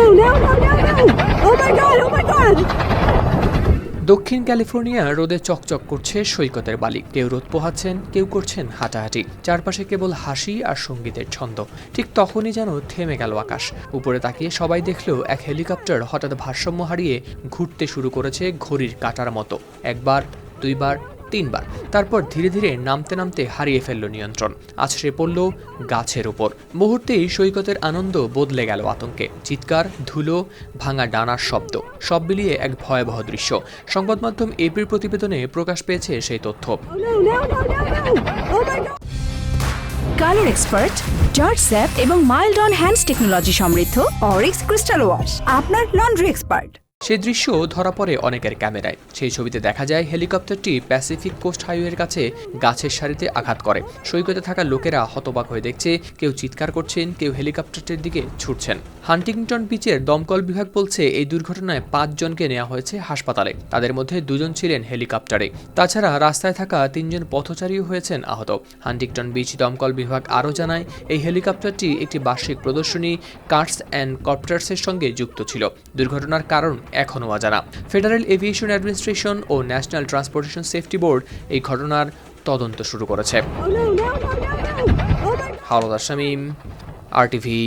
no, no, no, no, no! Oh oh! দক্ষিণ California রোদে চকচক করছে সৈকতের বালি। কেউ রোদ পোহাচ্ছেন কেউ করছেন হাঁটাহাঁটি। চারপাশে কেবল হাসি আর সঙ্গীতের ছন্দ। ঠিক তখনই যেন থেমে গেল আকাশ। উপরে তাকিয়ে সবাই দেখল এক হেলিকপ্টার হঠাৎ ভারসাম্য হারিয়ে ঘুরতে শুরু করেছে ঘড়ির কাটার মতো। একবার দুইবার তিনবার। তারপর ধীরে ধীরে নামতে নামতে হারিয়ে ফেলল নিয়ন্ত্রণ। আছড়ে পড়ল গাছের উপর মুহূর্তেই সৈকতের আনন্দ বদলে গেল আতঙ্কে। চিৎকার, ধুলো, ভাঙা ডানার শব্দ, সব মিলিয়ে এক ভয়াবহ দৃশ্য। সংবাদ মাধ্যম এপির প্রতিবেদনে প্রকাশ পেয়েছে সেই তথ্য! কালার এক্সপার্ট, জর্জ স্যাপ এবং মাইল্ড অন হ্যান্ডস টেকনোলজি সমৃদ্ধ অরিক্স ক্রিস্টাল ওয়াশ, আপনার লন্ড্রি এক্সপার্ট। সেই দৃশ্য ধরা পড়ে অনেকের ক্যামেরায়। সেই ছবিতে দেখা যায়, হেলিকপ্টারটি প্যাসিফিক কোস্ট হাইওয়ের কাছে গাছের সারিতে আঘাত করে। সৈকতে থাকা লোকেরা হতবাক হয়ে দেখছে, কেউ চিৎকার করছেন, কেউ হেলিকপ্টারটির দিকে ছুটছেন। হান্টিংটন বিচের দমকল বিভাগ বলছে, এই দুর্ঘটনায় পাঁচজনকে নেওয়া হয়েছে হাসপাতালে। তাদের মধ্যে দুজন ছিলেন হেলিকপ্টারে। তাছাড়া রাস্তায় থাকা তিনজন পথচারীও হয়েছেন আহত। হান্টিংটন বিচ দমকল বিভাগ আরও জানায়, এই হেলিকপ্টারটি একটি বার্ষিক প্রদর্শনী কার্টস অ্যান্ড কপ্টার্সের সঙ্গে যুক্ত ছিল। দুর্ঘটনার কারণ এখনও অজানা ফেডারেল এভিয়েশন অ্যাডমিনিস্ট্রেশন ও ন্যাশনাল ট্রান্সপোর্টেশন সেফটি বোর্ড এই ঘটনার তদন্ত শুরু করেছে Oh! Oh Hawladar Shamim R TV